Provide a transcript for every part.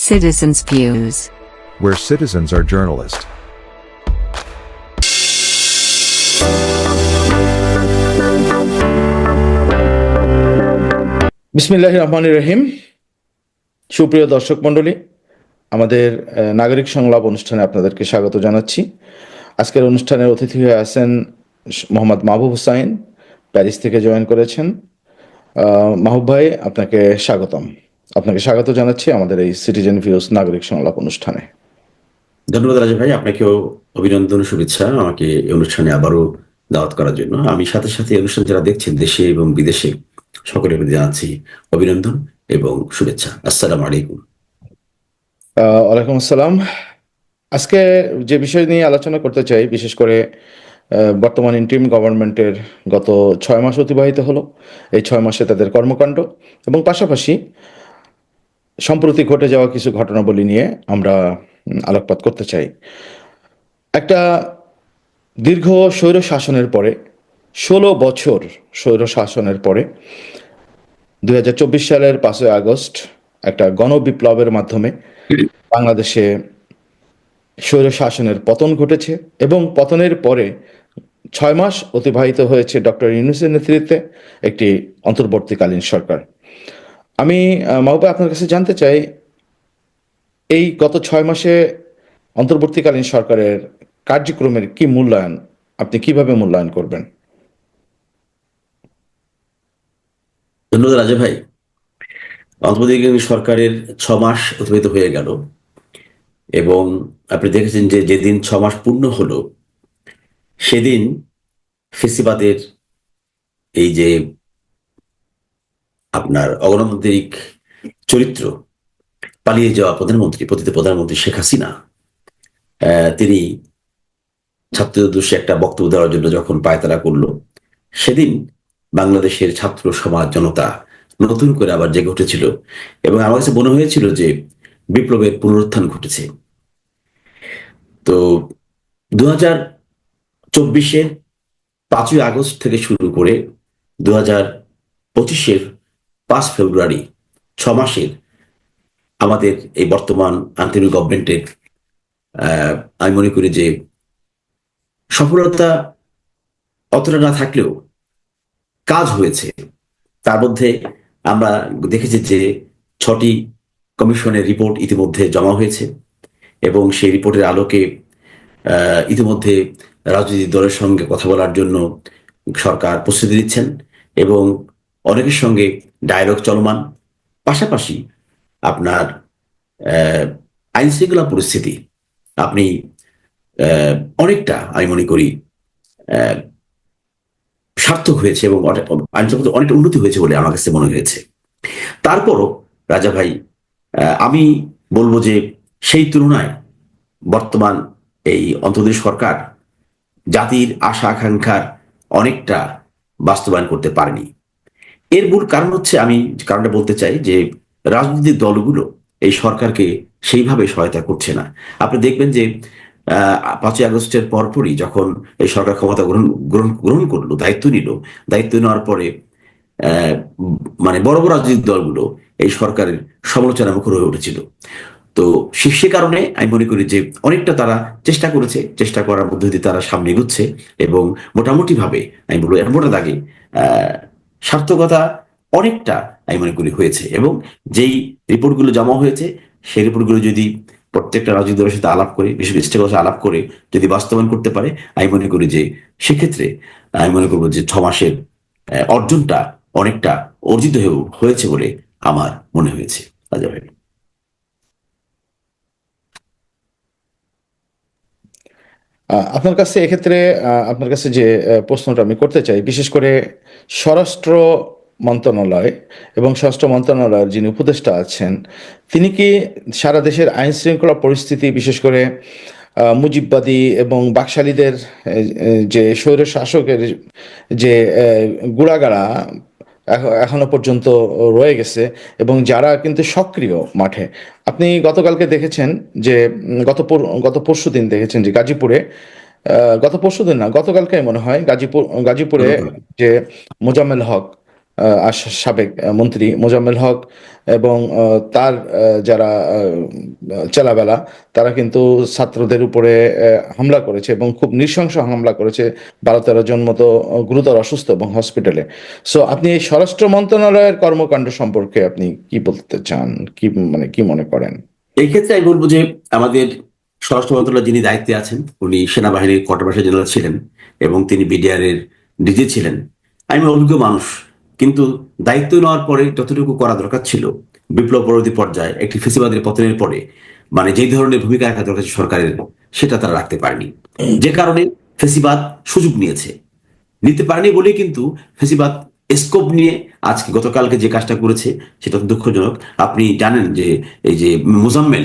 Citizens' Views. where citizens are journalists. বিসমিল্লাহ রহমান রহিম সুপ্রিয় দর্শক মণ্ডলী আমাদের নাগরিক সংলাপ অনুষ্ঠানে আপনাদেরকে স্বাগত জানাচ্ছি আজকের অনুষ্ঠানের অতিথি হয়ে আছেন মোহাম্মদ মাহবুব হুসাইন প্যারিস থেকে জয়েন করেছেন মাহবুব ভাই আপনাকে স্বাগতম আপনাকে স্বাগত জানাচ্ছি আমাদের এই সিটিজেন ভিউস নাগরিক সংলাপ অনুষ্ঠানে। ধন্যবাদ রাজা ভাই আপনাকেও অভিনন্দন শুভেচ্ছা আমাকে এই অনুষ্ঠানে আবারও দাওয়াত করার জন্য। আমি সাথে সাথে এই অনুষ্ঠান যারা দেখছেন দেশে এবং বিদেশে সকলের প্রতি জানাচ্ছি অভিনন্দন এবং শুভেচ্ছা। আসসালাম আলাইকুম। ওয়ালাইকুম আসসালাম। আজকে যে বিষয় নিয়ে আলোচনা করতে চাই বিশেষ করে বর্তমান ইন্টিম গভর্নমেন্টের গত ছয় মাস অতিবাহিত হলো। এই ছয় মাসে তাদের কর্মকাণ্ড এবং পাশাপাশি সম্প্রতি ঘটে যাওয়া কিছু ঘটনাবলী নিয়ে আমরা আলোকপাত করতে চাই। একটা দীর্ঘ স্বৈর শাসনের পরে, ষোলো বছর স্বৈর শাসনের পরে, দুই হাজার চব্বিশ সালের পাঁচই আগস্ট একটা গণবিপ্লবের মাধ্যমে বাংলাদেশে স্বৈর শাসনের পতন ঘটেছে এবং পতনের পরে ছয় মাস অতিবাহিত হয়েছে ডক্টর ইউনুসের নেতৃত্বে একটি অন্তর্বর্তীকালীন সরকার। আমি মাহবুব আপনার কাছে জানতে চাই, এই গত ছয় মাসে অন্তর্বর্তীকালীন সরকারের কার্যক্রমের কি মূল্যায়ন? আপনি কীভাবে মূল্যায়ন করবেন? ধন্যবাদ রাজা ভাই। অন্তর্বর্তীকালীন সরকারের ছ মাস অতিবাহিত হয়ে গেল এবং আপনি দেখেছেন যে যেদিন ছ মাস পূর্ণ হলো, সেদিন ফেসিবাদের এই যে আপনার অগণতান্ত্রিক চরিত্র পালিয়ে যাওয়া প্রধানমন্ত্রী, পতিত প্রধানমন্ত্রী শেখ হাসিনা তিনি ছাত্রদের উদ্দেশ্যে একটা বক্তব্য দেওয়ার জন্য যখন পায়তারা করল, সেদিন বাংলাদেশের ছাত্র সমাজ জনতা নতুন করে আবার জেগে উঠেছিল এবং আমার কাছে মনে হয়েছিল যে বিপ্লবের পুনরুত্থান ঘটেছে। তো দু হাজার চব্বিশের পাঁচই আগস্ট থেকে শুরু করে দু হাজার পঁচিশের পাঁচ ফেব্রুয়ারি, ছ মাসের আমাদের এই বর্তমান আন্তরিক গভর্নমেন্টের আমি মনে করি যে সফলতা অতটা না থাকলেও কাজ হয়েছে। তার মধ্যে আমরা দেখেছি যে ছটি কমিশনের রিপোর্ট ইতিমধ্যে জমা হয়েছে এবং সেই রিপোর্টের আলোকে ইতিমধ্যে রাজনৈতিক দলের সঙ্গে কথা বলার জন্য সরকার প্রস্তুতি দিচ্ছেন এবং অনেকের সঙ্গে ডায়লগ চলমান। পাশাপাশি আপনার আইন শৃঙ্খলা পরিস্থিতি আপনি অনেকটা আমি মনে করি সার্থক হয়েছে এবং আইনসঙ্গত অনেকটা উন্নতি হয়েছে বলে আমার কাছে মনে হয়েছে। তারপরও রাজা ভাই আমি বলব যে সেই তুলনায় বর্তমান এই অন্তর্দেশ সরকার জাতির আশা আকাঙ্ক্ষার অনেকটা বাস্তবায়ন করতে পারেনি। এর মূল কারণ হচ্ছে আমি কারণটা বলতে চাই যে রাজনৈতিক দলগুলো এই সরকারকে সেইভাবে সহায়তা করছে না। আপনি দেখবেন যে পাঁচই আগস্টের পরপরই যখন এই সরকার ক্ষমতা গ্রহণ গ্রহণ গ্রহণ করল, দায়িত্ব নিল, দায়িত্ব নেওয়ার পরে মানে বড় বড় রাজনৈতিক দলগুলো এই সরকারের সমালোচনা মুখর হয়ে উঠেছিল। তো সে কারণে আমি মনে করি যে অনেকটা তারা চেষ্টা করেছে, চেষ্টা করার মধ্যে দিয়ে তারা সামনে এগুচ্ছে এবং মোটামুটি ভাবে আমি বলব এর মোটা দাগে সার্থকতা অনেকটা আমি মনে করি হয়েছে এবং যেই রিপোর্টগুলো জমা হয়েছে, সেই রিপোর্টগুলো যদি প্রত্যেকটা রাজনৈতিক দলের সাথে আলাপ করে, বিশেষ স্টেক আলাপ করে যদি বাস্তবায়ন করতে পারে, আমি মনে করি যে সেক্ষেত্রে, আমি মনে করব যে ছ মাসের অর্জনটা অনেকটা অর্জিত হয়ে- হয়েছে বলে আমার মনে হয়েছে। রাজা ভাই। আপনার কাছে এক্ষেত্রে আপনার কাছে যে প্রশ্নটা আমি করতে চাই, বিশেষ করে স্বরাষ্ট্র মন্ত্রণালয় এবং স্বরাষ্ট্র মন্ত্রণালয়ের যিনি উপদেষ্টা আছেন, তিনি কি সারা দেশের আইন শৃঙ্খলা পরিস্থিতি, বিশেষ করে মুজিববাদী এবং বাকশালীদের যে স্বৈর শাসকের যে গুড়াগাড়া এখনও পর্যন্ত রয়ে গেছে এবং যারা কিন্তু সক্রিয় মাঠে। আপনি গতকালকে দেখেছেন যে গত গত পরশু দিন দেখেছেন যে গাজীপুরে গত পরশু দিন না গতকালকে মনে হয় গাজীপুর গাজীপুরে যে মোজাম্মেল হক সাবেক মন্ত্রী মোজাম্মেল হক এবং তার যারা চেলাবেলা, তারা কিন্তু ছাত্রদের উপরে হামলা করেছে এবং খুব নৃশংস হামলা করেছে বারো তেরো জন মতো গুরুতর অসুস্থ এবং হসপিটালে। সো আপনি এই স্বরাষ্ট্র মন্ত্রণালয়ের কর্মকাণ্ড সম্পর্কে আপনি কি বলতে চান? কি মানে কি মনে করেন? এই ক্ষেত্রে আমি বলব যে আমাদের স্বরাষ্ট্র মন্ত্রণালয় যিনি দায়িত্বে আছেন, উনি সেনাবাহিনীর কোয়ার্টার জেনারেল ছিলেন এবং তিনি বিডিআর এর ডিজি ছিলেন। আমি অভিজ্ঞ মানুষ কিন্তু দায়িত্ব নেওয়ার পরে যতটুকু করা দরকার ছিল, বিপ্লব পরবর্তী পর্যায়ে একটি ফেসিবাদের পতনের পরে মানে যেই ধরনের ভূমিকা রাখা দরকার সরকারের, সেটা তারা রাখতে পারেনি। যে কারণে ফেসিবাদ সুযোগ নিয়েছে। নিতে পারেনি বলেই কিন্তু ফেসিবাদ স্কোপ নিয়ে আজকে গতকালকে যে কাজটা করেছে, সেটা দুঃখজনক। আপনি জানেন যে এই যে মোজাম্মেল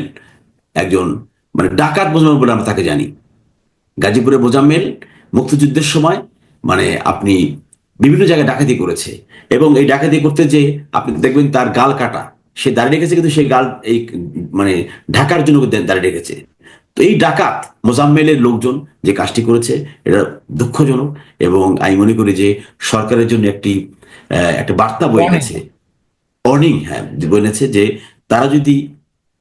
একজন মানে ডাকাত মোজাম্মেল বলে আমরা তাকে জানি। গাজীপুরে মোজাম্মেল মুক্তিযুদ্ধের সময় মানে আপনি বিভিন্ন জায়গায় ডাকাতি করেছে। এবং এই ডাকাতি করতে যে আপনি দেখবেন তার গাল কাটা। সে দাঁড়িয়ে রেখেছে কিন্তু সেই গাল এই মানে ঢাকার জন্য দাঁড়িয়ে রেখেছে। তো এই ডাকাত মোজাম্মেলের লোকজন যে কাজটি করেছে এটা দুঃখজনক। এবং আমি মনে করি যে সরকারের জন্য একটি আহ, একটা বার্তা Warning. এনেছে। ওয়ার্নিং হ্যাঁ বয়ে এনেছে যে তারা যদি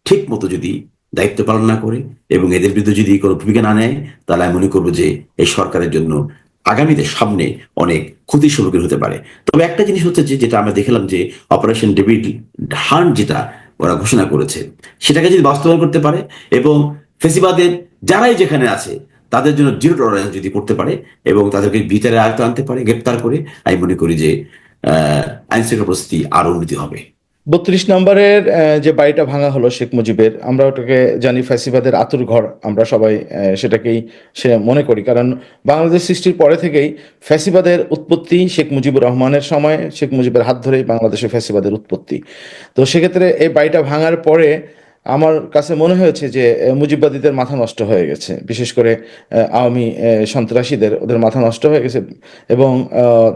ঠিক মতো যদি দায়িত্ব পালন না করে এবং এদের বিরুদ্ধে যদি কোনো ভূমিকা না নেয় তাহলে আমি মনে করব যে এই সরকারের জন্য আগামীতে সামনে অনেক ক্ষতির সম্মুখীন হতে পারে। তবে একটা জিনিস হচ্ছে যে, যেটা আমরা দেখলাম যে অপারেশন ডেভিড হান্ট যেটা ওরা ঘোষণা করেছে, সেটাকে যদি বাস্তবায়ন করতে পারে এবং ফেসিবাদের যারাই যেখানে আছে, তাদের জন্য জিরো টলারেন্স যদি করতে পারে এবং তাদেরকে বিচারে আয়ত্ত আনতে পারে, গ্রেপ্তার করে, আমি মনে করি যে, আহ আইন শৃঙ্খলা পরিস্থিতি আরও উন্নতি হবে। বত্রিশ নম্বরের যে বাড়িটা ভাঙা হলো শেখ মুজিবের, আমরা ওটাকে জানি ফ্যাসিবাদের আতুর ঘর। আমরা সবাই সেটাকেই সে মনে করি। কারণ বাংলাদেশ সৃষ্টির পরে থেকেই ফ্যাসিবাদের উৎপত্তি শেখ মুজিবুর রহমানের সময়, শেখ মুজিবের হাত ধরেই বাংলাদেশে ফ্যাসিবাদের উৎপত্তি। তো সেক্ষেত্রে এই বাড়িটা ভাঙার পরে আমার কাছে মনে হয়েছে যে মুজিববাদীদের মাথা নষ্ট হয়ে গেছে। বিশেষ করে আওয়ামী সন্ত্রাসীদের ওদের মাথা নষ্ট হয়ে গেছে এবং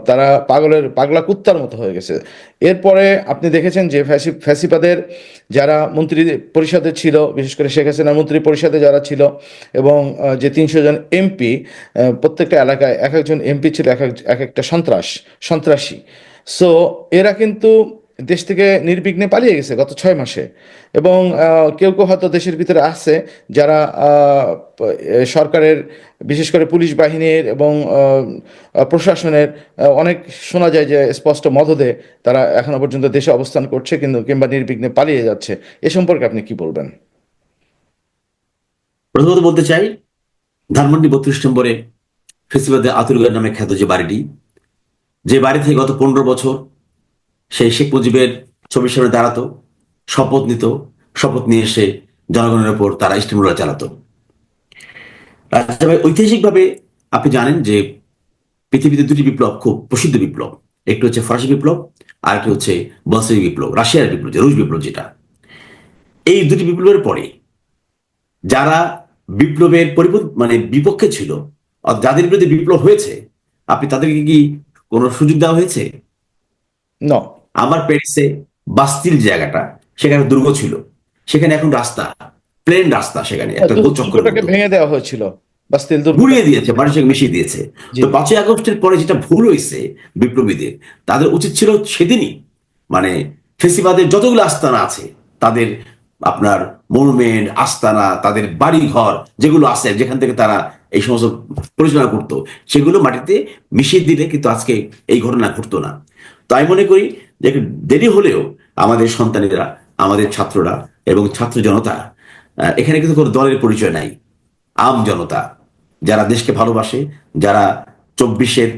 তারা পাগলের, পাগলা কুত্তার মতো হয়ে গেছে। এরপরে আপনি দেখেছেন যে, ফ্যাসি, ফ্যাসিবাদের যারা মন্ত্রী পরিষদে ছিল, বিশেষ করে শেখ হাসিনার মন্ত্রী পরিষদে যারা ছিল এবং যে তিনশো জন এমপি প্রত্যেকটা এলাকায় এক একজন এমপি ছিল এক- এক একটা সন্ত্রাস, সন্ত্রাসী। সো, এরা কিন্তু দেশ থেকে নির্বিঘ্নে পালিয়ে গেছে গত ছয় মাসে। এবং কেউ কেউ হয়তো দেশের ভিতরে আসছে যারা সরকারের, বিশেষ করে পুলিশ বাহিনীর এবং প্রশাসনের অনেক শোনা যায় যে স্পষ্ট মদদে তারা এখনও পর্যন্ত দেশে অবস্থান করছে কিন্তু কিংবা নির্বিঘ্নে পালিয়ে যাচ্ছে। এ সম্পর্কে আপনি কি বলবেন? প্রথমত বলতে চাই, ধানমন্ডি বত্রিশ নম্বরে ফেসিবাদের আতুরগার নামে খ্যাত যে বাড়িটি, যে বাড়ি থেকে গত পনেরো বছর সেই শেখ মুজিবের ছবির সামনে দাঁড়াতো, শপথ নিত, শপথ নিয়ে এসে জনগণের উপর তারা স্টিমুলার চালাতো। রাজা ভাই ঐতিহাসিকভাবে আপনি জানেন যে পৃথিবীতে দুটি বিপ্লব, খুব প্রসিদ্ধ বিপ্লব। একটি হচ্ছে ফরাসি বিপ্লব আর একটি হচ্ছে বলসেভিক বিপ্লব, রাশিয়ার বিপ্লব রুশ বিপ্লব যেটা। এই দুটি বিপ্লবের পরে যারা বিপ্লবের পরিপন্থী মানে বিপক্ষে ছিল যাদের বিরুদ্ধে বিপ্লব হয়েছে, আপনি তাদেরকে কি কোনো সুযোগ দেওয়া হয়েছে? ন। আমার প্যারিসে বাস্তিল জায়গাটা সেখানে দুর্গ ছিল। সেখানে এখন রাস্তা প্লেন রাস্তা সেখানে একটা গোল মতো। ভেঙে দেওয়া হয়েছিল বাস্তিল দুর্গ। ঘুরিয়ে দিয়েছে মিশিয়ে দিয়েছে। তো পাঁচই আগস্টের পরে যেটা ভুল হয়েছে বিপ্লবীদের তাদের উচিত ছিল সেদিনই মানে ফেসিবাদের যতগুলো আস্তানা আছে তাদের আপনার মনুমেন্ট আস্তানা তাদের বাড়ি ঘর যেগুলো আছে যেখান থেকে তারা এই সমস্ত পরিচালনা করতো সেগুলো মাটিতে মিশিয়ে দিলে কিন্তু আজকে এই ঘটনা ঘটতো না। তাই মনে করি দেরি হলেও আমাদের সন্তানেরা, আমাদের ছাত্ররা এবং ছাত্র জনতা এখানে কিন্তু কোনো দলের পরিচয় নাই। আম জনতা, যারা দেশকে ভালোবাসে, যারা চব্বিশের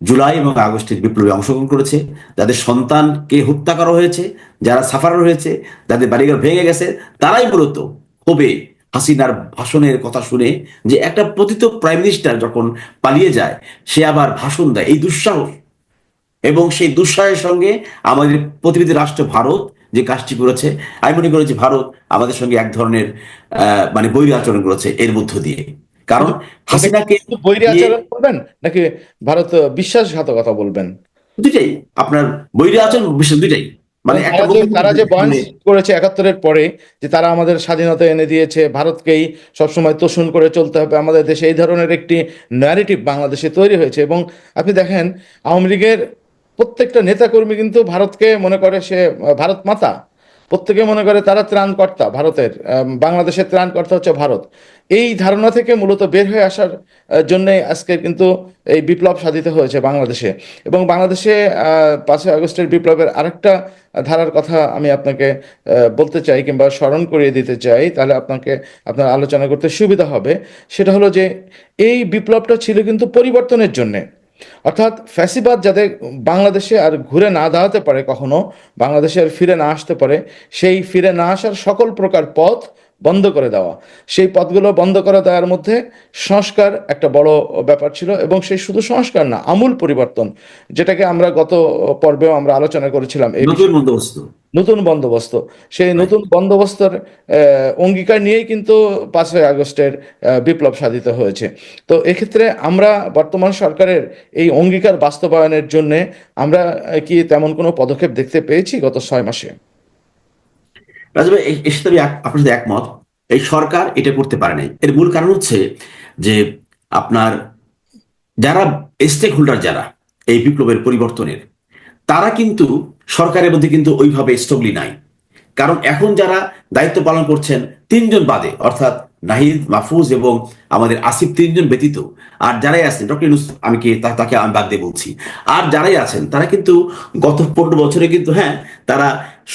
জুলাই এবং আগস্টের বিপ্লবে অংশগ্রহণ করেছে, যাদের সন্তানকে হত্যা করা হয়েছে, যারা সাফার হয়েছে যাদের বাড়িঘর ভেঙে গেছে, তারাই মূলত হবে হাসিনার ভাষণের কথা শুনে যে একটা পতিত প্রাইম মিনিস্টার যখন পালিয়ে যায়, সে আবার ভাষণ দেয়। এই দুঃসাহস এবং সেই দুঃসাহের সঙ্গে আমাদের প্রতিবেদী রাষ্ট্র ভারত যে কাজটি করেছে আমি মনে করি যে ভারত আমাদের সঙ্গে এক ধরনের মানে বৈরী আচরণ করেছে এর মধ্য দিয়ে। কারণ হাসিনাকে বৈরী আচরণ করবেন নাকি ভারত বিশ্বাসঘাতকতা বলবেন? দুইটাই। আপনার বৈরী আচরণ বিশেষ দুইটাই। মানে তারা যে- বয়ান মানে- করেছে একাত্তরের পরে যে তারা আমাদের স্বাধীনতা এনে দিয়েছে ভারতকেই সবসময় তোষণ করে চলতে হবে। আমাদের দেশে এই ধরনের একটি ন্যারেটিভ বাংলাদেশে তৈরি হয়েছে। এবং আপনি দেখেন আওয়ামী লীগের প্রত্যেকটা নেতাকর্মী কিন্তু ভারতকে মনে করে সে, ভারত মাতা। প্রত্যেকে মনে করে তারা ত্রাণকর্তা ভারতের বাংলাদেশের ত্রাণকর্তা হচ্ছে ভারত। এই ধারণা থেকে মূলত বের হয়ে আসার জন্য আজকে কিন্তু এই বিপ্লব সাধিত হয়েছে বাংলাদেশে। এবং বাংলাদেশে পাঁচই আগস্টের বিপ্লবের আরেকটা ধারার কথা আমি আপনাকে বলতে চাই কিংবা স্মরণ করিয়ে দিতে চাই, তাহলে আপনাকে, আপনার আলোচনা করতে সুবিধা হবে। সেটা হলো যে, এই বিপ্লবটা ছিল কিন্তু পরিবর্তনের জন্যে। অর্থাৎ ফ্যাসিবাদ যাতে বাংলাদেশে আর ঘুরে না দাঁড়াতে পারে কখনো, বাংলাদেশে আর ফিরে না আসতে পারে, সেই ফিরে না আসার সকল প্রকার পথ বন্ধ করে দেওয়া। সেই পথগুলো বন্ধ করে দেওয়ার মধ্যে সংস্কার একটা বড় ব্যাপার ছিল এবং সেই শুধু সংস্কার না আমূল পরিবর্তন যেটাকে আমরা গত পর্বেও আমরা আলোচনা করেছিলাম এই নতুন বন্দোবস্ত। নতুন বন্দোবস্ত। সেই নতুন বন্দোবস্তর আহ, অঙ্গীকার নিয়েই কিন্তু পাঁচই আগস্টের বিপ্লব সাধিত হয়েছে। তো এক্ষেত্রে আমরা বর্তমান সরকারের এই অঙ্গীকার বাস্তবায়নের জন্য আমরা কি তেমন কোনো পদক্ষেপ দেখতে পেয়েছি গত ছয় মাসে? এর সাথে আপনার সাথে একমত। এই সরকার এটা করতে পারে নাই। এর মূল কারণ হচ্ছে যে আপনার যারা স্টেক হোল্ডার যারা এই বিপ্লবের পরিবর্তনের, তারা কিন্তু সরকারের মধ্যে কিন্তু ওইভাবে স্টবলি নাই। কারণ এখন যারা দায়িত্ব পালন করছেন তিনজন বাদে, অর্থাৎ নাহিদ, মাহফুজ এবং আমাদের আসিফ তিনজন ব্যতীত আর যারাই আছেন, ডক্টর ইউনুস, আমি কি তাকে আমি বাদ দিয়ে বলছি। আর যারাই আছেন, তারা কিন্তু গত পনেরো বছরে কিন্তু হ্যাঁ তারা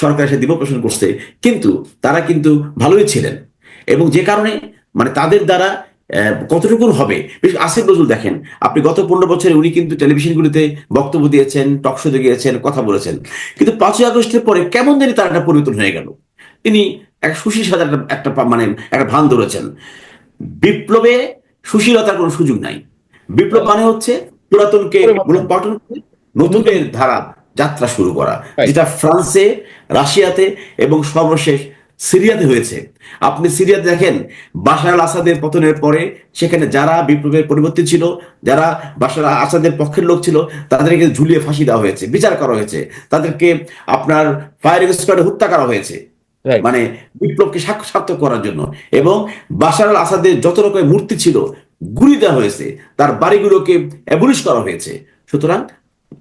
সরকারের সাথে পোষণ করছে, কিন্তু তারা কিন্তু ভালোই ছিলেন। এবং যে কারণে মানে তাদের দ্বারা কতটুকু হবে? করে আসিফ নজরুল দেখেন, আপনি গত পনেরো বছরে উনি কিন্তু টেলিভিশনগুলিতে বক্তব্য দিয়েছেন, টক শোতে গিয়েছেন, কথা বলেছেন। কিন্তু পাঁচই আগস্টের পরে কেমন জানি তার একটা পরিবর্তন হয়ে গেল। তিনি এক সুশীল সাজার একটা- মানে একটা ভান ধরেছেন। বিপ্লবে সুশীলতার কোনো সুযোগ নাই। বিপ্লব মানে হচ্ছে পুরাতনকে মূলোৎপাটন করে নতুনের ধারা যাত্রা শুরু করা যেটা ফ্রান্সে রাশিয়াতে এবং সর্বশেষ সিরিয়াতে হয়েছে। আপনি সিরিয়াতে দেখেন বাশার আল আসাদের পতনের পরে সেখানে যারা বিপ্লবের পরিবর্তী ছিল যারা বাশার আসাদের পক্ষের লোক ছিল তাদেরকে ঝুলিয়ে ফাঁসি দেওয়া হয়েছে বিচার করা হয়েছে। তাদেরকে আপনার ফায়ারিং স্কোয়াডে হত্যা করা হয়েছে. মানে বিপ্লবকে সার্থক করার জন্য। এবং বাশার আল আসাদের যত রকমের মূর্তি ছিল গুলি দেওয়া হয়েছে তার বাড়িগুলোকে অ্যাবলিশ করা হয়েছে। সুতরাং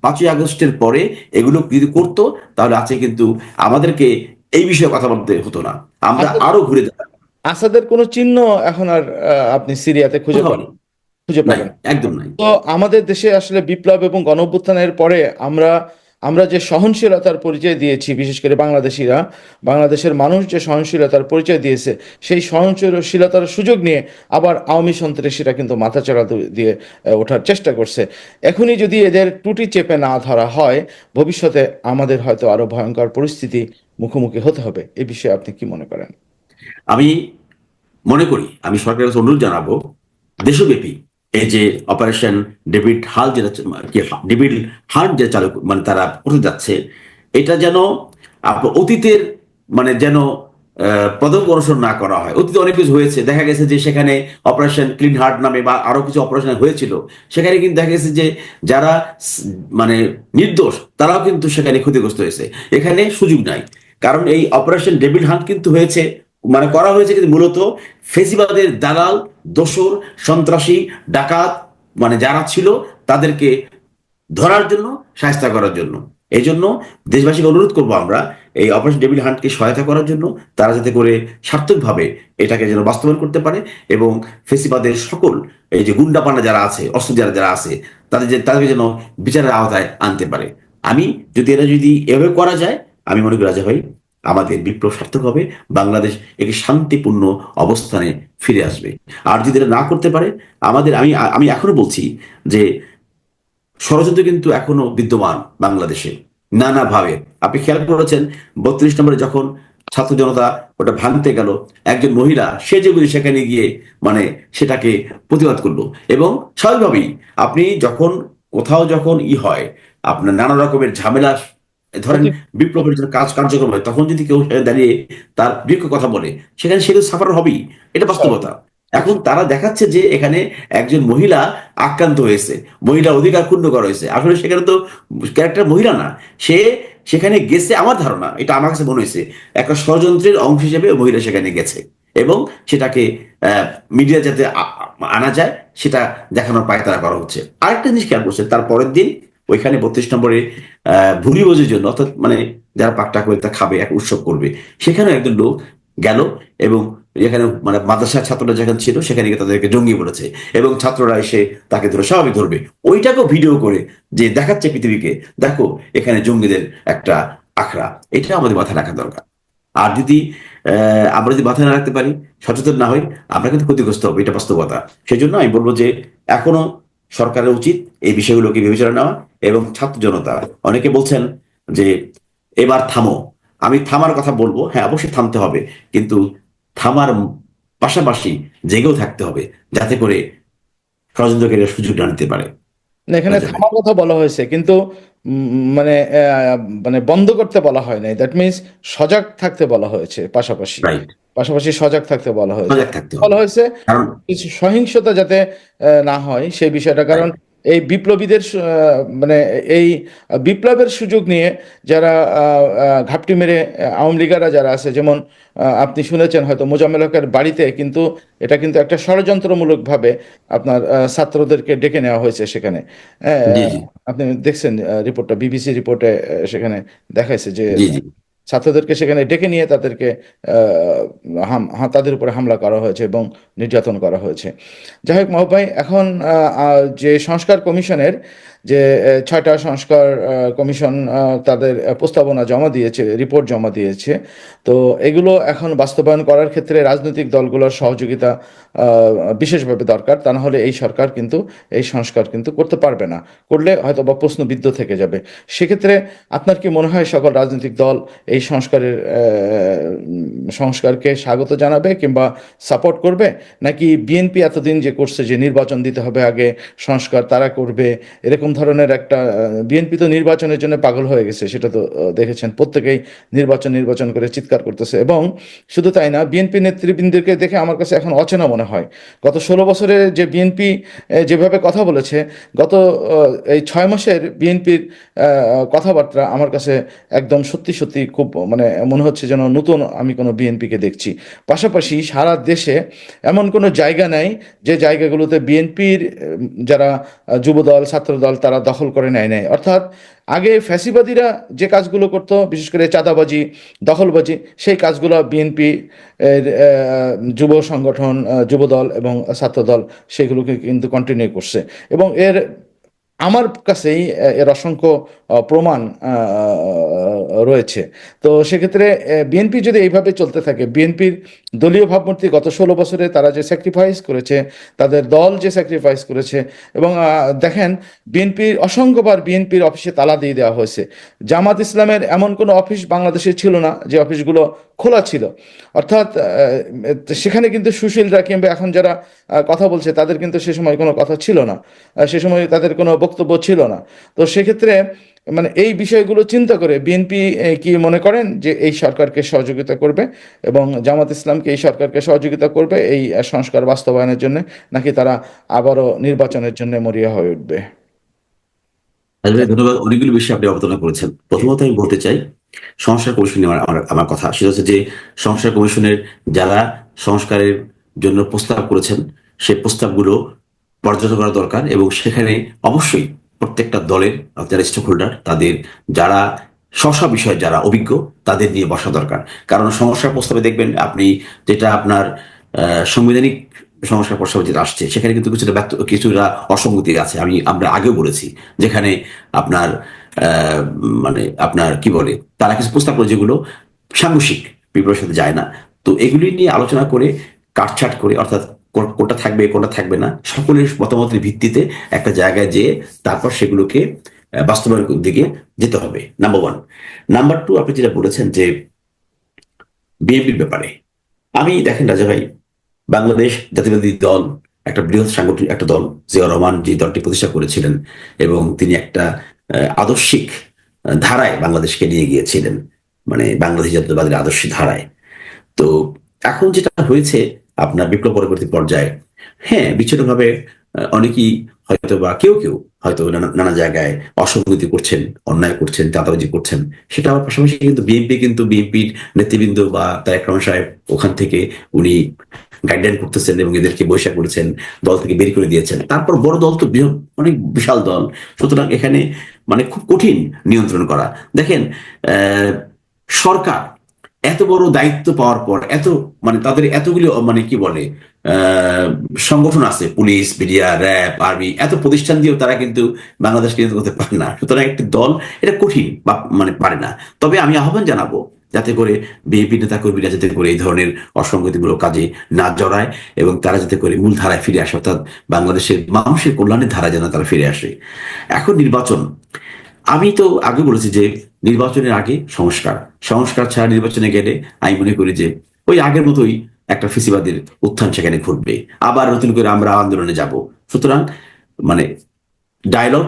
পাঁচই আগস্টের পরে এগুলো যদি করতো তাহলে আছে কিন্তু আমাদেরকে এই বিষয়ে কথা বলতে হতো না। আমরা আচ্ছা। আরও ঘুরে যেতাম আসাদের কোনো চিহ্ন এখন আর আপনি সিরিয়াতে খুঁজে পাবেন? খুঁজে পাবেন? একদম নাই। তো আমাদের দেশে আসলে বিপ্লব এবং গণঅভ্যুত্থানের পরে আমরা আমরা যে সহনশীলতার পরিচয় দিয়েছি, বিশেষ করে বাংলাদেশিরা, বাংলাদেশের মানুষ যে সহনশীলতার পরিচয় দিয়েছে, সেই সহনশীলতার সুযোগ নিয়ে আবার আওয়ামী সন্ত্রাসীরা কিন্তু মাথাচাড়া দিয়ে ওঠার চেষ্টা করছে। এখনই যদি এদের টুটি চেপে না ধরা হয়, ভবিষ্যতে আমাদের হয়তো আরও ভয়ঙ্কর পরিস্থিতি মুখোমুখি হতে হবে। এ বিষয়ে আপনি কি মনে করেন? আমি মনে করি, আমি সরকারের অনুরোধ জানাব, দেশব্যাপী এই যে অপারেশন ডেভিড হাল যেটা ডেভিড হান্ট যে চালু মানে তারা করতে যাচ্ছে, এটা যেন অতীতের মানে যেন পদক অনুসরণ না করা হয়। অতীতে অনেক কিছু হয়েছে। দেখা গেছে যে সেখানে অপারেশন ক্লিন হার্ট নামে বা আরও কিছু অপারেশন হয়েছিল। সেখানে কিন্তু দেখা গেছে যে যারা মানে নির্দোষ, তারাও কিন্তু সেখানে ক্ষতিগ্রস্ত হয়েছে। এখানে সুযোগ নাই। কারণ এই অপারেশন ডেভিড হান্ট কিন্তু হয়েছে মানে করা হয়েছে কিন্তু মূলত ফেসিবাদের দালাল, দোসর, সন্ত্রাসী, ডাকাত মানে যারা ছিল তাদেরকে ধরার জন্য সাহায্য করার জন্য। এই জন্য দেশবাসীকে অনুরোধ করব আমরা এই অপারেশন ডেভিল হান্টকে সহায়তা করার জন্য, তারা যাতে করে সার্থকভাবে এটাকে যেন বাস্তবায়ন করতে পারে এবং ফেসিবাদের সকল এই যে গুন্ডাপানা যারা আছে, অস্ত্র যারা যারা আছে, তাদের যে তাদেরকে যেন বিচারের আওতায় আনতে পারে। আমি যদি এটা যদি এভাবে করা যায়, আমি মনে করি রাজা ভাই আমাদের বিপ্লব সার্থক হবে, বাংলাদেশ একটি শান্তিপূর্ণ অবস্থানে ফিরে আসবে। আর যদি এটা না করতে পারে, আমাদের, আমি আমি এখনও বলছি যে ষড়যন্ত্র কিন্তু এখনও বিদ্যমান বাংলাদেশে, নানাভাবে। আপনি খেয়াল করেছেন, বত্রিশ নম্বরে যখন ছাত্র জনতা ওটা ভাঙতে গেল, একজন মহিলা, সে যেগুলি সেখানে গিয়ে মানে সেটাকে প্রতিবাদ করল। এবং স্বাভাবিকভাবেই আপনি যখন, কোথাও যখন ই হয়, আপনার নানা রকমের ঝামেলা ধরেন বিপ্লবের জন্য কাজ কার্যক্রম হয় তখন যদি কেউ দাঁড়িয়ে তার বিপক্ষ কথা বলে সেখানে সেগুলো সাফার হবেই। এটা বাস্তবতা। এখন তারা দেখাচ্ছে যে এখানে একজন মহিলা আক্রান্ত হয়েছে মহিলা অধিকার ক্ষুণ্ণ করা হয়েছে। আসলে সেখানে তো ক্যারেক্টার মহিলা না সে সেখানে গেছে আমার ধারণা এটা আমার কাছে মনে হয়েছে। একটা ষড়যন্ত্রের অংশ হিসেবে মহিলা সেখানে গেছে এবং সেটাকে মিডিয়া যাতে আনা যায় সেটা দেখানোর পায় তারা করা হচ্ছে। আরেকটা জিনিস খেয়াল করছে তার পরের দিন ওইখানে বত্রিশ নম্বরে, আহ, ভুরি বোঝের জন্য অর্থাৎ মানে যারা পাকটা করে তা খাবে, এক উৎসব করবে। সেখানে একজন লোক গেল এবং যেখানে মানে মাদ্রাসার ছাত্ররা যেখানে ছিল, সেখানে গিয়ে তাদেরকে জঙ্গি বলেছে এবং ছাত্ররা এসে তাকে ধরে স্বাভাবিক ধরবে। ওইটাকেও ভিডিও করে যে দেখাচ্ছে পৃথিবীকে, দেখো এখানে জঙ্গিদের একটা আখড়া। এটা আমাদের মাথায় রাখা দরকার। আর যদি আমরা যদি মাথায় না রাখতে পারি, সচেতন না হই, আমরা কিন্তু ক্ষতিগ্রস্ত হব, এটা বাস্তবতা। সেই জন্য আমি বলব যে এখনও সরকারের উচিত এই বিষয়গুলোকে বিবেচনা নেওয়া এবং ছাত্র জনতা অনেকে বলছেন যে এবার থামো। আমি থামার কথা বলব হ্যাঁ অবশ্যই থামতে হবে কিন্তু থামার পাশাপাশি জেগেও থাকতে হবে যাতে করে ষড়যন্ত্রকারীরা সুযোগ না নিতে পারে। না, এখানে। থামার কথা বলা হয়েছে কিন্তু মানে আহ, মানে বন্ধ করতে বলা হয় নাই। দ্যাট মিনস সজাগ থাকতে বলা হয়েছে পাশাপাশি। রাইট পাশাপাশি সজাগ থাকতে বলা হয়েছে। সজাগ থাকতে বলা হয়েছে কিছু সহিংসতা যাতে না হয় সেই বিষয়টা। কারণ এই বিপ্লবীদের মানে এই বিপ্লবের সুযোগ নিয়ে যারা ঘাপটি মেরে আওয়ামী লীগাররা যারা আছে যেমন আপনি শুনেছেন হয়তো মোজাম্মেল হকের বাড়িতে কিন্তু এটা কিন্তু একটা ষড়যন্ত্রমূলকভাবে আপনার ছাত্রদেরকে ডেকে নেওয়া হয়েছে সেখানে। আপনি দেখছেন রিপোর্টটা বিবিসি রিপোর্টে সেখানে দেখাইছে যে ছাত্রদেরকে সেখানে ডেকে নিয়ে তাদেরকে তাদের উপরে হামলা করা হয়েছে এবং নির্যাতন করা হয়েছে। যাই হোক মহবাই এখন যে সংস্কার কমিশনের যে ছয়টা সংস্কার কমিশন তাদের প্রস্তাবনা জমা দিয়েছে, রিপোর্ট জমা দিয়েছে। তো এগুলো এখন বাস্তবায়ন করার ক্ষেত্রে রাজনৈতিক দলগুলোর সহযোগিতা বিশেষভাবে দরকার। তা না হলে এই সরকার কিন্তু, এই সংস্কার কিন্তু করতে পারবে না। করলে হয়তো বা প্রশ্নবিদ্ধ থেকে যাবে। সেক্ষেত্রে আপনার কি মনে হয় সকল রাজনৈতিক দল এই সংস্কারের সংস্কারকে স্বাগত জানাবে কিংবা সাপোর্ট করবে? নাকি বিএনপি এতদিন যে করছে যে নির্বাচন দিতে হবে আগে, সংস্কার তারা করবে, এরকম ধরনের একটা বিএনপি তো নির্বাচনের জন্য পাগল হয়ে গেছে, সেটা তো দেখেছেন। প্রত্যেকেই নির্বাচন নির্বাচন করে চিৎকার করতেছে। এবং শুধু তাই না, বিএনপি নেতৃবৃন্দকে দেখে আমার কাছে এখন অচেনা মনে হয়। গত ষোলো বছরে যে বিএনপি যেভাবে কথা বলেছে, গত এই ছয় মাসের বিএনপির কথাবার্তা আমার কাছে একদম সত্যি সত্যি খুব মানে মনে হচ্ছে যেন নতুন আমি কোনো বিএনপিকে দেখছি। পাশাপাশি সারা দেশে এমন কোনো জায়গা নাই যে জায়গাগুলোতে বিএনপির যারা যুবদল, ছাত্রদল তারা দখল করে নেয় নেয় অর্থাৎ আগে ফ্যাসিবাদীরা যে কাজগুলো করত, বিশেষ করে চাঁদাবাজি, দখলবাজি, সেই কাজগুলো বিএনপি যুব সংগঠন যুবদল এবং ছাত্রদল সেগুলোকে কিন্তু কন্টিনিউ করছে। এবং এর, আমার কাছেই এর অসংখ্য প্রমাণ রয়েছে। তো সেক্ষেত্রে বিএনপি যদি এইভাবে চলতে থাকে বিএনপির দলীয় ভাবমূর্তি গত ষোলো বছরে তারা যে স্যাক্রিফাইস করেছে, তাদের দল যে স্যাক্রিফাইস করেছে, এবং দেখেন বিএনপির অসংখ্যবার বিএনপির অফিসে তালা দিয়ে দেওয়া হয়েছে। জামাত ইসলামের এমন কোনো অফিস বাংলাদেশে ছিল না, যে অফিসগুলো খোলা ছিল। অর্থাৎ সেখানে কিন্তু সুশীলরা কিংবা এখন যারা কথা বলছে, তাদের কিন্তু সে সময় কোনো কথা ছিল না। সে সময় তাদের কোনো বক্তব্য ছিল না। তো সেক্ষেত্রে মানে এই বিষয়গুলো চিন্তা করে বিএনপি কি মনে করেন যে এই সরকারকে সহযোগিতা করবে এবং জামাত ইসলামকে এই সরকারকে সহযোগিতা করবে এই সংস্কার বাস্তবায়নের জন্য নাকি তারা আবারও নির্বাচনের জন্য মরিয়া হয়ে উঠবে? ধন্যবাদ। অনেকগুলো বিষয় আপনি অবতারণা করেছেন। প্রথমত আমি বলতে চাই, সংস্কার কমিশন আমার আমার কথা। সেটা হচ্ছে যে সংস্কার কমিশনের যারা সংস্কারের জন্য প্রস্তাব করেছেন সেই প্রস্তাবগুলো পর্যালোচনা করা দরকার এবং সেখানে অবশ্যই প্রত্যেকটা দলের যারা স্টেক হোল্ডার, তাদের যারা স্ব স্ব বিষয়ে যারা অভিজ্ঞ, তাদের নিয়ে বসা দরকার। কারণ সংস্কার প্রস্তাবে দেখবেন আপনি যেটা আপনার সাংবিধানিক সংস্কার প্রস্তাবে যেটা আসছে, সেখানে কিন্তু কিছুটা ব্যক্ত, কিছুটা অসঙ্গতি আছে। আমি, আমরা আগেও বলেছি, যেখানে আপনার মানে আপনার কি বলে, তারা কিছু প্রস্তাব করে যেগুলো সাংঘর্ষিক, বিপ্লবের সাথে যায় না। তো এগুলি নিয়ে আলোচনা করে, কাটছাট করে, অর্থাৎ কোনটা থাকবে কোনটা থাকবে না। সকলের মতামতের ভিত্তিতে একটা জায়গায় যেয়ে তারপর সেগুলোকে বাস্তবায়নের দিকে যেতে হবে নাম্বার ওয়ান নাম্বার টু আপনি যেটা বলেছেন যে বিএনপির ব্যাপারে, আমি দেখেন রাজা ভাই, বাংলাদেশ জাতীয়বাদী দল, একটা বৃহৎ সাংগঠনিক একটা দল জিয়া রহমান যে দলটি প্রতিষ্ঠা করেছিলেন এবং তিনি একটা আদর্শিক ধারায় বাংলাদেশকে নিয়ে গিয়েছিলেন মানে বাংলাদেশ জাতীয়বাদীর আদর্শিক ধারায়। তো এখন যেটা হয়েছে আপনার বিপ্লব পরবর্তী পর্যায়ে। হ্যাঁ বিচ্ছিন্নভাবে অনেকেই হয়তো বা কেউ কেউ হয়তো নানা জায়গায় অসঙ্গতি করছেন, অন্যায় করছেন, চাঁদাবাজি করছেন। সেটা আমার পাশাপাশি কিন্তু বিএনপি কিন্তু বিএনপির নেতৃবৃন্দ বা তারেক রহমান সাহেব ওখান থেকে উনি গাইডলাইন করতেছেন এবং এদেরকে বৈশাখ করেছেন, দল থেকে বের করে দিয়েছেন। তারপর বড় দল তো অনেক বিশাল দল। সুতরাং এখানে মানে খুব কঠিন নিয়ন্ত্রণ করা। দেখেন সরকার এত বড় দায়িত্ব পাওয়ার পর, এত মানে তাদের এতগুলি মানে কি বলে সংগঠন আছে, পুলিশ, মিডিয়া, র্যাব, আর্মি, এত প্রতিষ্ঠান দিয়েও তারা কিন্তু বাংলাদেশকে নিয়ন্ত্রণ করতে পারে না। সুতরাং একটি দল, এটা কঠিন বা মানে পারে না। তবে আমি আহ্বান জানাব যাতে করে বিএনপি নেতা কর্মীরা যাতে করে এই ধরনের অসঙ্গতিমূলক কাজে না জড়ায় এবং তারা যাতে করে মূল ধারায় ফিরে আসে, অর্থাৎ বাংলাদেশের মানুষের কল্যাণের ধারা যেন তারা ফিরে আসে। এখন নির্বাচন। আমি তো আগে বলেছি যে নির্বাচনের আগে সংস্কার। সংস্কার ছাড়া নির্বাচনে গেলে আমি মনে করি যে ওই আগের মতোই একটা ফিসিবাদের উত্থান সেখানে ঘটবে। আবার নতুন করে আমরা আন্দোলনে যাব। সুতরাং মানে ডায়লগ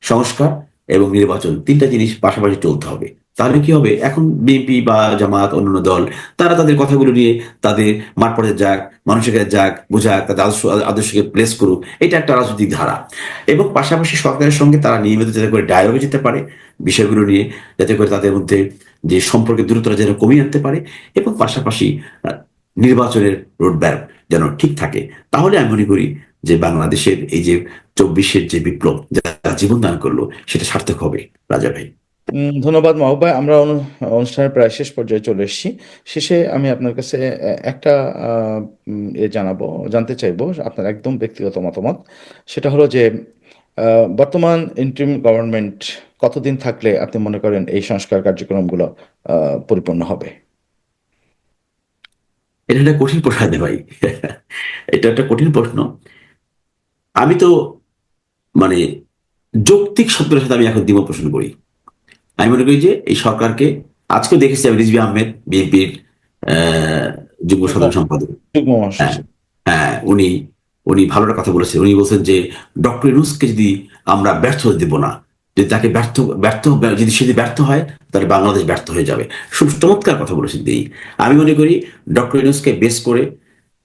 সংস্কার এবং নির্বাচন তিনটা জিনিস পাশাপাশি চলতে হবে। তাহলে কি হবে? এখন বিএনপি বা জামাত, অন্যান্য দল, তারা তাদের কথাগুলো নিয়ে তাদের মাঠ যাক, মানুষের কাছে যাক, বোঝাক, তাদের আদর্শ, আদর্শকে প্লেস করুক, এটা একটা রাজনৈতিক ধারা। এবং পাশাপাশি সরকারের সঙ্গে তারা নিয়মিত যাতে করে ডায়লগে যেতে পারে, বিষয়গুলো নিয়ে যাতে করে তাদের মধ্যে যে সম্পর্কের দূরত্বটা যেন কমিয়ে আনতে পারে, এবং পাশাপাশি নির্বাচনের রোডম্যাপ যেন ঠিক থাকে। তাহলে আমি মনে করি যে বাংলাদেশের এই যে চব্বিশের যে বিপ্লব যারা জীবন দান করল, সেটা সার্থক হবে, রাজা ভাই। ধন্যবাদ মাহবুব ভাই। আমরা অনু- অনুষ্ঠানের প্রায় শেষ পর্যায়ে চলে এসেছি। শেষে আমি আপনার কাছে একটা এ জানাব, জানতে চাইব আপনার একদম ব্যক্তিগত মতামত। সেটা হলো যে বর্তমান ইন্টারিম গভর্নমেন্ট কতদিন থাকলে আপনি মনে করেন এই সংস্কার কার্যক্রমগুলো পরিপূর্ণ হবে? এটা একটা কঠিন প্রশ্ন ভাই। এটা একটা কঠিন প্রশ্ন। আমি তো মানে যৌক্তিক শব্দের সাথে আমি এখন দ্বিমত পোষণ করি। আমি মনে করি যে এই সরকারকে আজকে দেখেছি আমি রিজবি আহমেদ বিএনপির যুগ্ম সাধারণ সম্পাদক। যুগ্ম হ্যাঁ উনি উনি ভালো একটা কথা বলেছেন। উনি বলছেন যে ডক্টর ইউনুসকে যদি আমরা ব্যর্থ দেব না যদি তাকে ব্যর্থ ব্যর্থ যদি সে যদি ব্যর্থ হয় তাহলে বাংলাদেশ ব্যর্থ হয়ে যাবে। চমৎকার কথা বলেছেন তিনি। আমি মনে করি ডক্টর ইউনুসকে বেস করে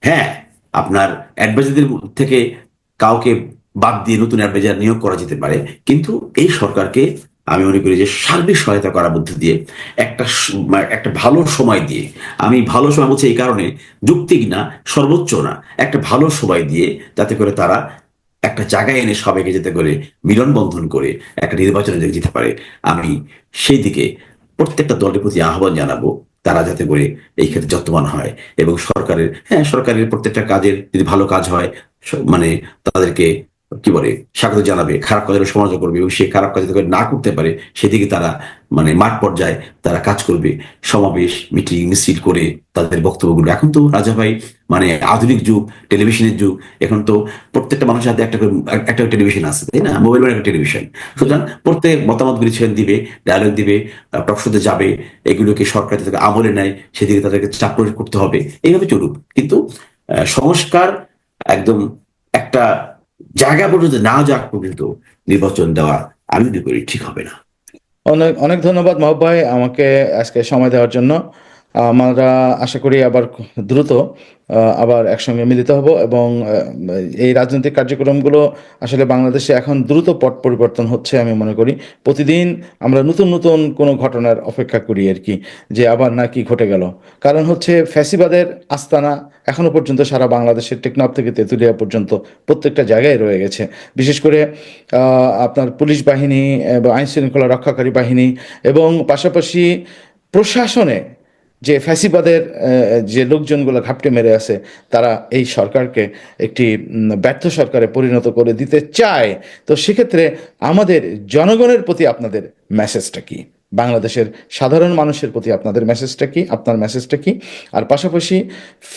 হ্যাঁ আপনার অ্যাডভাইজারদের থেকে কাউকে বাদ দিয়ে নতুন অ্যাডভাইজার নিয়োগ করা যেতে পারে কিন্তু এই সরকারকে আমি মনে করি যে সার্বিক সহায়তা করার মধ্যে দিয়ে একটা মানে একটা ভালো সময় দিয়ে, আমি ভালো সময় বলছি এই কারণে যুক্তিক না, সর্বোচ্চ না, একটা ভালো সময় দিয়ে যাতে করে তারা একটা জায়গায় এনে সবাইকে যেতে করে মিলন বন্ধন করে একটা নির্বাচনে যেতে পারে, আমি সেই দিকে প্রত্যেকটা দলের প্রতি আহ্বান জানাব, তারা যাতে করে এই ক্ষেত্রে যত্নবান হয় এবং সরকারের হ্যাঁ সরকারের প্রত্যেকটা কাজের যদি ভালো কাজ হয় মানে তাদেরকে কি বলে, স্বাগত জানাবে, খারাপ কাজের সমালোচনা করবে এবং সেই খারাপ কাজ না করতে পারে, সেদিকে তারা মানে মাঠ পর্যায়ে তারা কাজ করবে। সমাবেশ, মিটিং, মিছিল করে তাদের বক্তব্যগুলো। এখন তো রাজা ভাই মানে আধুনিক যুগ, টেলিভিশনের যুগ, এখন তো প্রত্যেকটা মানুষের হাতে একটা একটা টেলিভিশন আছে, তাই না? মোবাইল একটা টেলিভিশন। সুতরাং প্রত্যেক মতামতগুলি ছেড়ে দিবে ডায়ালগ দিবে টকশোতে যাবে, এগুলোকে সরকার থেকে আমলে নেয়, সেদিকে তাদেরকে চাপ করতে হবে। এইভাবে চলুক। কিন্তু সংস্কার একদম একটা জায়গা পর্যন্ত, না যাক পর্যন্ত নির্বাচন দেওয়া আমি মনে করি ঠিক হবে না। অনেক অনেক ধন্যবাদ মহব ভাই আমাকে আজকে সময় দেওয়ার জন্য। আমরা আশা করি আবার দ্রুত আবার একসঙ্গে মিলিত হব এবং এই রাজনৈতিক কার্যক্রমগুলো আসলে বাংলাদেশে এখন দ্রুত পট পরিবর্তন হচ্ছে আমি মনে করি। প্রতিদিন আমরা নতুন নতুন কোনো ঘটনার অপেক্ষা করি আর কি, যে আবার না কি ঘটে গেল। কারণ হচ্ছে ফ্যাসিবাদের আস্তানা এখনও পর্যন্ত সারা বাংলাদেশের টেকনাফ থেকে তেঁতুলিয়া পর্যন্ত প্রত্যেকটা জায়গায় রয়ে গেছে। বিশেষ করে আপনার পুলিশ বাহিনী এবং আইন শৃঙ্খলা রক্ষাকারী বাহিনী এবং পাশাপাশি প্রশাসনে যে ফ্যাসিবাদের যে লোকজনগুলো ঘাপটে মেরে আছে, তারা এই সরকারকে একটি ব্যর্থ সরকারে পরিণত করে দিতে চায়। তো সেক্ষেত্রে আমাদের জনগণের প্রতি আপনাদের মেসেজটা কি? বাংলাদেশের সাধারণ মানুষের প্রতি আপনাদের মেসেজটা কি? আপনার মেসেজটা কি? আর পাশাপাশি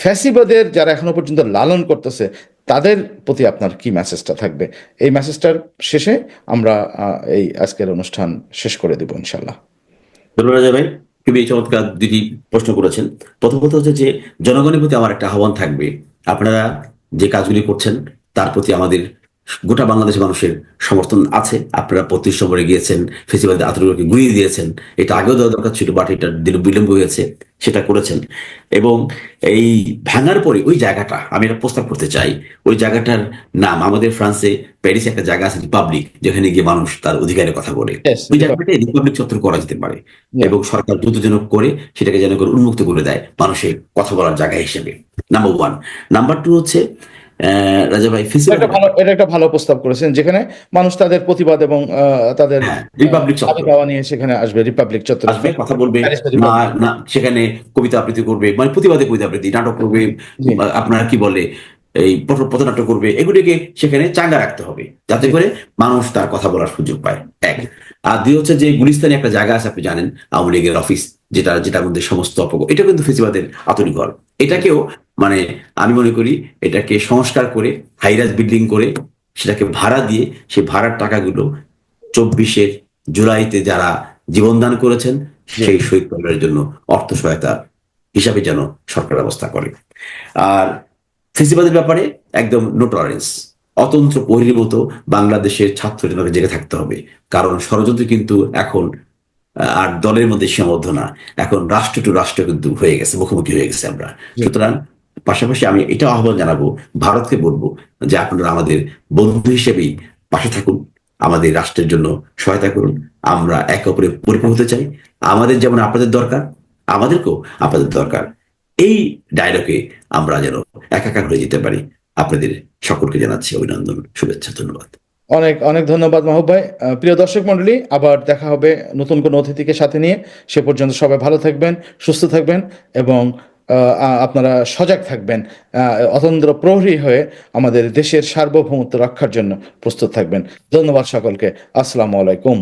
ফ্যাসিবাদের যারা এখনও পর্যন্ত লালন করতেছে, তাদের প্রতি আপনার কি মেসেজটা থাকবে? এই মেসেজটার শেষে আমরা এই আজকের অনুষ্ঠান শেষ করে দেব ইনশাল্লাহ ভাই। খুবই চমৎকার দুটি প্রশ্ন করেছেন। প্রথম কথা হচ্ছে যে, জনগণের প্রতি আমার একটা আহ্বান থাকবে। আপনারা যে কাজগুলি করছেন, তার প্রতি আমাদের গোটা বাংলাদেশ মানুষের সমর্থন আছে। আপনারা পঁচিশ নম্বরে গিয়েছেন ফেসিবাদের আতঙ্ককে গুড়িয়ে দিয়েছেন। এটা আগেও দেওয়া দরকার ছিল বাট এটা বিলম্ব হয়েছে সেটা করেছেন। এবং এই ভাঙার পরে ওই জায়গাটা আমি এটা প্রস্তাব করতে চাই ওই জায়গাটার নাম আমাদের ফ্রান্সে প্যারিসে একটা জায়গা আছে রিপাবলিক যেখানে গিয়ে মানুষ তার অধিকারের কথা বলে। ওই জায়গাটাকে রিপাবলিক চত্বর করা যেতে পারে। এবং সরকার দ্রুতজনক করে সেটাকে যেন করে উন্মুক্ত করে দেয় মানুষের কথা বলার জায়গা হিসেবে। নাম্বার ওয়ান নাম্বার টু হচ্ছে রাজা ভাই এটা ভালো এটা একটা ভালো প্রস্তাব করেছেন যেখানে মানুষ তাদের প্রতিবাদ এবং তাদের হ্যাঁ রিপাবলিক দাওয়া নিয়ে সেখানে আসবে রিপাবলিক চত্বর। আসবে কথা বলবে না না সেখানে কবিতা আবৃত্তি করবে মানে প্রতিবাদে কবিতা আবৃত্তি নাটক করবে। আপনার কি বলে এই পথ- পথনাট্য করবে এগুলিকে সেখানে চাঙ্গা রাখতে হবে যাতে করে মানুষ তার কথা বলার সুযোগ পায়। এক। আর দুই হচ্ছে যে গুলিস্তানে একটা জায়গা আছে আপনি জানেন আওয়ামী লীগের অফিস যেটা যেটার মধ্যে সমস্ত অপগ এটা কিন্তু ফেসিবাদের আতঙ্ক ঘর এটাকেও মানে আমি মনে করি এটাকে সংস্কার করে হাইরাজ বিল্ডিং করে, সেটাকে ভাড়া দিয়ে সেই ভাড়ার টাকাগুলো চব্বিশের জুলাইতে যারা জীবনদান করেছেন, সেই শহীদ পরিবারের জন্য অর্থ সহায়তা হিসাবে যেন সরকার ব্যবস্থা করে। আর ফেসিবাদের ব্যাপারে একদম নো টলারেন্স অতন্ত্র প্রহরীর মতো বাংলাদেশের ছাত্র জেগে থাকতে হবে। কারণ ষড়যন্ত্র কিন্তু এখন আর দলের মধ্যে সীমাবদ্ধ না। এখন রাষ্ট্র টু রাষ্ট্র কিন্তু হয়ে গেছে মুখোমুখি হয়ে গেছে আমরা। সুতরাং পাশাপাশি আমি এটা আহ্বান জানাব ভারতকে বলব যে আপনারা আমাদের বন্ধু হিসেবেই পাশে থাকুন আমাদের রাষ্ট্রের জন্য সহায়তা করুন আমরা একে অপরে পরিপূর্ণ হতে চাই। আমাদের যেমন আপনাদের দরকার আমাদেরকেও আপনাদের দরকার। এই ডায়লগে আমরা যেন একাকার হয়ে যেতে পারি। আপনাদের সকলকে জানাচ্ছি অভিনন্দন শুভেচ্ছা ধন্যবাদ। অনেক অনেক ধন্যবাদ মাহবুব ভাই। প্রিয় দর্শক মন্ডলী আবার দেখা হবে নতুন কোনো অতিথিকে সাথে নিয়ে। সে পর্যন্ত সবাই ভালো থাকবেন, সুস্থ থাকবেন এবং আপনারা সজাগ থাকবেন। অতন্দ্র প্রহরী হয়ে আমাদের দেশের সার্বভৌমত্ব রক্ষার জন্য প্রস্তুত থাকবেন। ধন্যবাদ সকলকে। আসসালামু আলাইকুম।